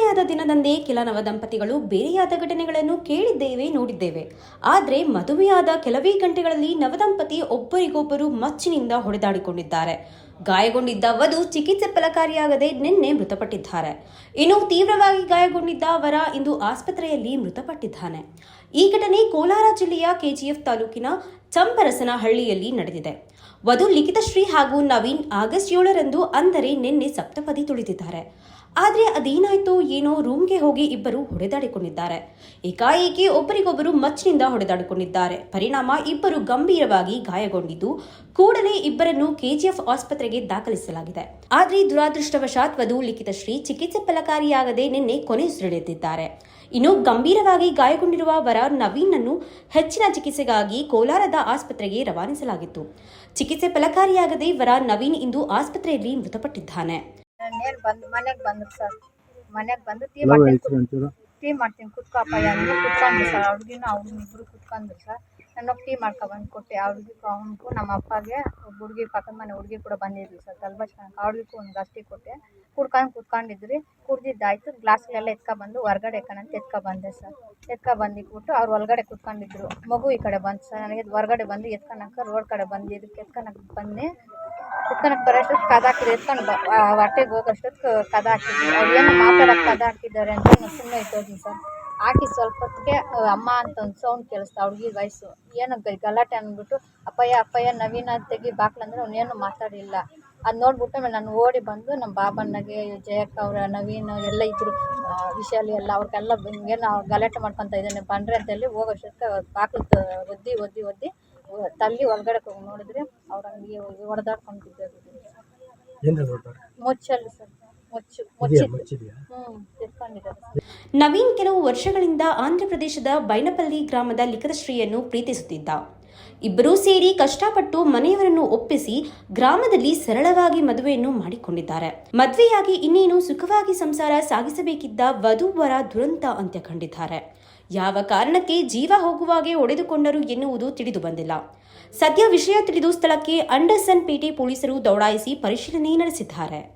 ಹಿಂದೆ ಕೆಲ ನವದಂಪತಿಗಳು ಬೇರೆಯಾದ ಘಟನೆಗಳನ್ನು ಕೇಳಿದ್ದೇವೆ, ನೋಡಿದ್ದೇವೆ. ಆದರೆ ಮದುವೆಯಾದ ಕೆಲವೇ ಗಂಟೆಗಳಲ್ಲಿ ನವದಂಪತಿ ಒಬ್ಬರಿಗೊಬ್ಬರು ಮಚ್ಚಿನಿಂದ ಹೊಡೆದಾಡಿಕೊಂಡಿದ್ದಾರೆ. ಗಾಯಗೊಂಡಿದ್ದ ವಧು ಚಿಕಿತ್ಸೆ ಫಲಕಾರಿಯಾಗದೆ ನಿನ್ನೆ ಮೃತಪಟ್ಟಿದ್ದಾರೆ. ಇನ್ನು ತೀವ್ರವಾಗಿ ಗಾಯಗೊಂಡಿದ್ದ ವರ ಇಂದು ಆಸ್ಪತ್ರೆಯಲ್ಲಿ ಮೃತಪಟ್ಟಿದ್ದಾನೆ. ಈ ಘಟನೆ ಕೋಲಾರ ಜಿಲ್ಲೆಯ ಕೆಜಿಎಫ್ ತಾಲೂಕಿನ ಚಂಪರಸನಹಳ್ಳಿಯಲ್ಲಿ ನಡೆದಿದೆ. ವಧು ಲಿಖಿತಶ್ರೀ ಹಾಗೂ ನವೀನ್ ಆಗಸ್ಟ್ ಏಳರಂದು ಅಂದರೆ ನಿನ್ನೆ ಸಪ್ತಪದಿ ತುಳಿದಿದ್ದಾರೆ. ಆದರೆ ಅದೇನಾಯ್ತೋ ಏನೋ ರೂಮ್ಗೆ ಹೋಗಿ ಇಬ್ಬರು ಹೊಡೆದಾಡಿಕೊಂಡಿದ್ದಾರೆ. ಏಕಾಏಕಿ ಒಬ್ಬರಿಗೊಬ್ಬರು ಮಚ್ಚಿನಿಂದ ಹೊಡೆದಾಡಿಕೊಂಡಿದ್ದಾರೆ. ಪರಿಣಾಮ ಇಬ್ಬರು ಗಂಭೀರವಾಗಿ ಗಾಯಗೊಂಡಿದ್ದು ಕೂಡಲೇ ಇಬ್ಬರನ್ನು ಕೆಜಿಎಫ್ ಆಸ್ಪತ್ರೆಗೆ ದಾಖಲಿಸಲಾಗಿದೆ. ಆದರೆ ದುರಾದೃಷ್ಟವಶಾತ್ ವಧು ಲಿಖಿತಶ್ರೀ ಚಿಕಿತ್ಸೆ ಫಲಕಾರಿಯಾಗದೆ ನಿನ್ನೆ ಕೊನೆಯುಸಿರೆಳೆದಿದ್ದಾರೆ ಇನ್ನು ಗಂಭೀರವಾಗಿ ಗಾಯಗೊಂಡಿರುವ ವರ ನವೀನ್ನನ್ನು ಹೆಚ್ಚಿನ ಚಿಕಿತ್ಸೆಗಾಗಿ ಕೋಲಾರದ ಆಸ್ಪತ್ರೆಗೆ ರವಾನಿಸಲಾಗಿತ್ತು. ಚಿಕಿತ್ಸೆ ಫಲಕಾರಿಯಾಗದೆ ವರ ನವೀನ್ ಇಂದು ಆಸ್ಪತ್ರೆಯಲ್ಲಿ ಮೃತಪಟ್ಟಿದ್ದಾನೆ. ನೇರ್ ಬಂದು ಮನೆಗೆ ಬಂದ್ರು ಸರ್. ಮನೆಗೆ ಬಂದು ಟೀ ಮಾಡ್ತೀನಿ ಟೀ ಮಾಡ್ತೀನಿ. ಕುತ್ಕೋ ಯಾರು ಕುತ್ಕೊಂಡ್ರು ಸರ್. ಅವ್ರಿಗಿನ ಅವ್ರನ್ನ ಇಬ್ರು ಕುತ್ಕೊಂಡ್ರು ಸರ್. ನಾನು ಟೀ ಮಾಡ್ಕೊ ಬಂದು ಕೊಟ್ಟೆ ಅವ್ರಿಗೆ ಅವನಿಗೂ ನಮ್ಮ ಅಪ್ಪಗೆ ಒಬ್ಬ ಹುಡುಗಿ ಪಕ್ಕದ ಮನೆ ಹುಡುಗಿ ಕೂಡ ಬಂದಿದ್ರು ಸರ್. ತಲ್ಬಾಷ್ ಅವ್ರಿಗೂ ಒಂದು ಗ್ಲಾಸ್ ಟೀ ಕೊಟ್ಟೆ. ಕುಡ್ಕೊಂಡು ಕುತ್ಕೊಂಡಿದ್ರಿ ಕುಡ್ದಿದ್ದಾಯ್ತು. ಗ್ಲಾಸ್ಗಳೆಲ್ಲ ಎತ್ಕೊಬಂದು ಹೊರ್ಗಡೆ ಕಣಂತ ಎತ್ಕೊ ಬಂದೆ ಸರ್. ಎತ್ಕೊ ಕೊಟ್ಟು ಅವ್ರು ಒಳಗಡೆ ಕುತ್ಕೊಂಡಿದ್ರು. ಮಗು ಈ ಕಡೆ ಬಂತು ಸರ್. ನನಗೆ ಹೊರ್ಗಡೆ ಬಂದು ಎತ್ಕೊಳಕ್ಕೆ ರೋಡ್ ಕಡೆ ಬಂದು ಇದಕ್ಕೆ ಎತ್ಕೊಳಕ್ಕೆ ಬಂದು ಎತ್ಕೊಳಕ್ಕೆ ಬರೋಷ್ಟೊತ್ತು ಕದ ಹಾಕಿದ್ರು. ಎತ್ಕೊಂಡು ಹೊಟ್ಟೆಗೆ ಹೋಗೋಷ್ಟೊತ್ತು ಕದ ಹಾಕಿದ್ರು. ಅವ್ರು ಏನು ಮಾತಾಡೋಕೆ ಕದ ಹಾಕಿದ್ದಾರೆ ಅಂತ ನಾನು ಸುಮ್ಮನೆ ಇಟ್ಟೋದ್ನಿ ಸರ್. ಹಾಕಿ ಸ್ವಲ್ಪ ಹೊತ್ತಿಗೆ ಅಮ್ಮ ಅಂತ ಒಂದು ಸೌಂಡ್ ಕೇಳಿಸ್ತಾ, ಹುಡುಗಿ ವಯಸ್ಸು ಏನೋ ಗಲಾಟೆ ಅಂದ್ಬಿಟ್ಟು ಅಪ್ಪಯ್ಯ ಅಪ್ಪಯ್ಯ, ನವೀನ ತೆಗಿ ಬಾಕ್ಲಂದ್ರೆ ಅವನೇನು ಮಾತಾಡಿಲ್ಲ. ಅದು ನೋಡ್ಬಿಟ್ಟು ನಾನು ಓಡಿ ಬಂದು ನಮ್ಮ ಬಾಬಣ್ಣಗೆ, ಜಯಕ್ಕ ಅವರ ನವೀನ್ ಎಲ್ಲ ಇದ್ರು ವಿಶಾಲಿ ಎಲ್ಲ ಅವ್ರಿಗೆಲ್ಲ ನಾವು ಗಲಾಟೆ ಮಾಡ್ಕೊತ ಇದ್ದಾನೆ, ಬಂದ್ರೆ ಅಂತೇಳಿ ಹೋಗೋಷ್ಟೊತ್ತಿಗೆ ಬಾಕ್ಲು ಒದ್ದಿ ಒದ್ದಿ ಒದ್ದಿ ತಲ್ಲಿ ಒಳಗಡೆ ಹೋಗಿ ನೋಡಿದ್ರೆ ಅವ್ರು ಹಂಗೆ ಹೊಡೆದಾಡ್ಕೊಂಡು ಮುಚ್ಚಲ್ಲಿ ಸರ್. ಮುಚ್ಚು ಮುಚ್ಚಿದ್ದು. ಹ್ಞೂ ಸರ್ ನವೀನ್ ಕೆಲವು ವರ್ಷಗಳಿಂದ ಆಂಧ್ರಪ್ರದೇಶದ ಬೈನಪಲ್ಲಿ ಗ್ರಾಮದ ಲಿಖಿತಶ್ರೀಯನ್ನು ಪ್ರೀತಿಸುತ್ತಿದ್ದ. ಇಬ್ಬರೂ ಸೇರಿ ಕಷ್ಟಪಟ್ಟು ಮನೆಯವರನ್ನು ಒಪ್ಪಿಸಿ ಗ್ರಾಮದಲ್ಲಿ ಸರಳವಾಗಿ ಮದುವೆಯನ್ನು ಮಾಡಿಕೊಂಡಿದ್ದಾರೆ. ಮದುವೆಯಾಗಿ ಇನ್ನೇನು ಸುಖವಾಗಿ ಸಂಸಾರ ಸಾಗಿಸಬೇಕಿದ್ದ ವಧುವರ ದುರಂತ ಅಂತ್ಯ ಕಂಡಿದ್ದಾರೆ. ಯಾವ ಕಾರಣಕ್ಕೆ ಜೀವ ಹೋಗುವಾಗೆ ಒಡೆದುಕೊಂಡರು ಎನ್ನುವುದು ತಿಳಿದು ಬಂದಿಲ್ಲ. ಸದ್ಯ ವಿಷಯ ತಿಳಿದು ಸ್ಥಳಕ್ಕೆ ಅಂಡರ್ಸನ್ ಪೇಟೆ ಪೊಲೀಸರು ದೌಡಾಯಿಸಿ ಪರಿಶೀಲನೆ ನಡೆಸಿದ್ದಾರೆ.